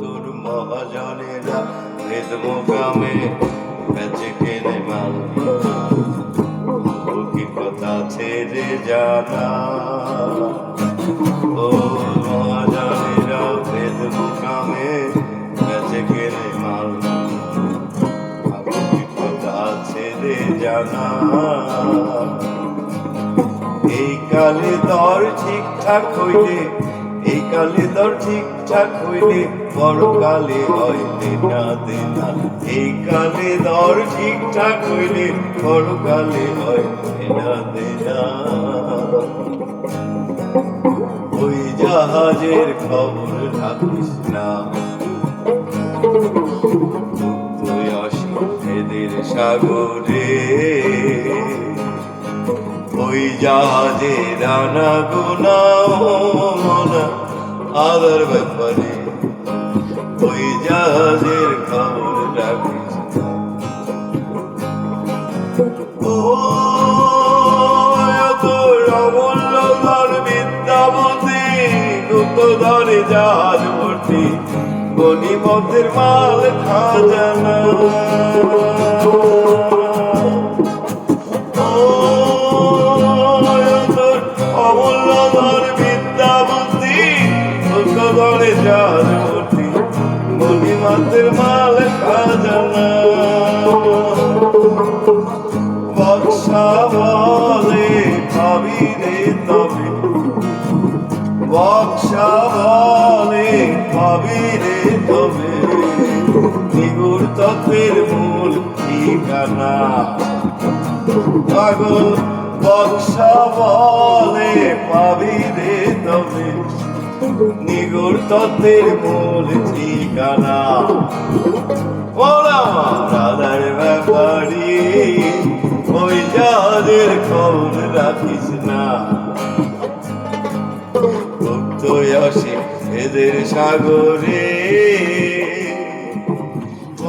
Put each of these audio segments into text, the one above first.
তোর মহাজনেরা ভেদ মোকামে বেচে কেনে মাল। কথা ছেড়ে জানা ও মহাজনেরা ভেদ মোকামে বেচে কেনে মাল। কথা ছেড়ে জানা এই কালে দর ঠিকঠাক হইলে এই কালে দর ঠিকঠাক হইলে, পরকালে হয় দেনা দেনা এই কালে দর ঠিকঠাক হইলে, পরকালে হয় দেনা দেনা ওই জাহাজের খবর রাখিস না। তুই অসিদ্ধেদের সাগরে, ওই জাহাজে রানা গোনা আদার ব্যাপারে ওই জাহাজের খবর রাখিস। ও জাহাজ ভর্তি গণিমতের মাল খাজানা যার মূর্তি মণিমাতের মাল খাজানা বক্সা বলে ভাবি রে তবে বক্সা বলে ভাবি রে তবে নিগুর তত্ত্বের মূল ঠিকানা। পাগল বক্সা বলে পাবি রে তবে নিগুর তত্ত্বের মূল ঠিকানা। ওরা রাধার ব্যাপারি, ওই যাদের খবর রাখিস না। ভক্ত আসে এদের সাগরে,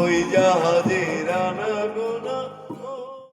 ওই জাহাজ